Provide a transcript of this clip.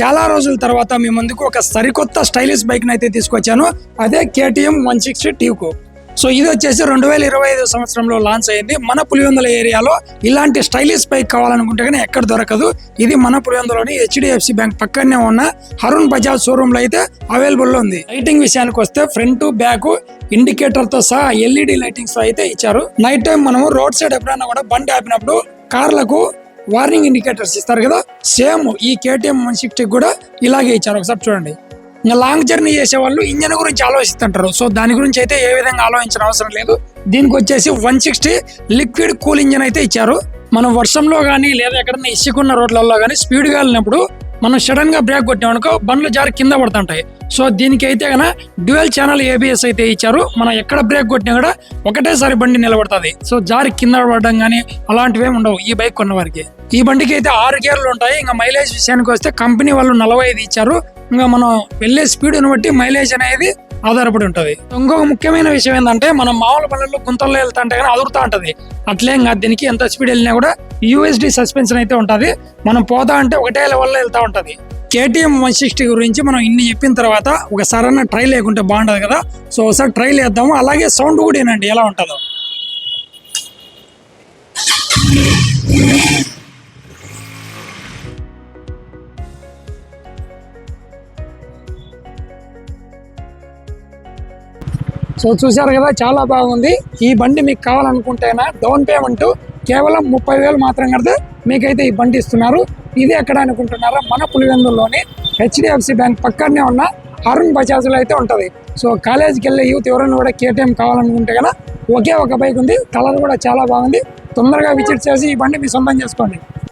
చాలా రోజుల తర్వాత మీ ముందుకు ఒక సరికొత్త స్టైలిష్ బైక్ అయితే తీసుకొచ్చాను. అదే కేటీఎం వన్ సిక్స్టీ ట్యూకు సో ఇది వచ్చేసి రెండు వేల ఇరవై ఐదు సంవత్సరంలో లాంచ్ అయింది. మన పులివెందుల ఏరియాలో ఇలాంటి స్టైలిష్ బైక్ కావాలనుకుంటే కానీ ఎక్కడ దొరకదు. ఇది మన పులివెందులోని హెచ్డిఎఫ్సి బ్యాంక్ పక్కనే ఉన్న హరుణ్ బజాజ్ షోరూమ్లో అయితే అవైలబుల్లో ఉంది. లైటింగ్ విషయానికి వస్తే ఫ్రంట్ బ్యాక్ ఇండికేటర్తో సహా ఎల్ఈడి లైటింగ్స్ అయితే ఇచ్చారు. నైట్ టైం మనము రోడ్ సైడ్ ఎప్పుడైనా కూడా బండి ఆపినప్పుడు కార్లకు వార్నింగ్ ఇండికేటర్స్ ఇస్తారు కదా? సేమ్ ఈ కేటీఎం వన్ సిక్స్టీ కూడా ఇలాగే ఇచ్చారు. ఒకసారి చూడండి. ఇంకా లాంగ్ జర్నీ చేసే వాళ్ళు ఇంజన్ గురించి ఆలోచిస్తుంటారు. సో దాని గురించి అయితే ఏ విధంగా ఆలోచించిన అవసరం లేదు. దీనికి వచ్చేసి one sixty liquid cool engine అయితే ఇచ్చారు. మనం వర్షంలో కానీ లేదా ఎక్కడైనా ఇసుకున్న రోడ్లలో కానీ స్పీడ్గా వెళ్ళినప్పుడు మనం సడన్గా బ్రేక్ కొట్టామనుకో బండ్లు జారి కింద పడుతుంటాయి. సో దీనికి అయితే గన డ్యూయల్ ఛానల్ ఏబిఎస్ అయితే ఇచ్చారు. మనం ఎక్కడ బ్రేక్ కొట్టినా కూడా ఒకటేసారి బండి నిలబడుతుంది. సో జారి కింద పడడం కానీ అలాంటివి ఏమి ఉండవు ఈ బైక్ కొన్న వారికి. ఈ బండికి అయితే ఆరు గేర్లు ఉంటాయి. ఇంకా మైలేజ్ విషయానికి వస్తే కంపెనీ వాళ్ళు నలభై ఐదు ఇచ్చారు. ఇంకా మనం వెళ్ళే స్పీడ్ని బట్టి మైలేజ్ అనేది ఆధారపడి ఉంటుంది. ఇంకొక ముఖ్యమైన విషయం ఏంటంటే మనం మామూలు పనుల్లో గుంతల్లో వెళ్తుంటే కానీ అదురుతా ఉంటుంది. అట్లేం కాదు దీనికి ఎంత స్పీడ్ వెళ్ళినా కూడా యూఎస్డి సస్పెన్షన్ అయితే ఉంటుంది. మనం పోతా అంటే ఒకటే లెవెల్లో వెళ్తా ఉంటుంది. కేటీఎం వన్ సిక్స్టీ గురించి మనం ఇన్ని చెప్పిన తర్వాత ఒక సరైన ట్రై లేకుంటే బాగుంటుంది కదా. సో ఒకసారి ట్రై వేద్దాము అలాగే సౌండ్ కూడా ఏనండి ఎలా ఉంటుందో. సో చూశారు కదా చాలా బాగుంది. ఈ బండి మీకు కావాలనుకుంటేనా డౌన్ పేమెంట్ కేవలం ముప్పై వేలు మాత్రం కడితే మీకైతే ఈ బండి ఇస్తున్నారు. ఇది ఎక్కడ అనుకుంటున్నారా మన పులివెందుల్లోని హెచ్డిఎఫ్సి బ్యాంక్ పక్కనే ఉన్న అరుణ్ బజాజ్లో అయితే ఉంటుంది. సో కాలేజీకి వెళ్ళే యూత్ ఎవరైనా కూడా కేటీఎం కావాలనుకుంటే కదా ఒకే ఒక బైక్ ఉంది కలర్ కూడా చాలా బాగుంది. తొందరగా విజిట్ చేసి ఈ బండి మీ సొంతం చేసుకోండి.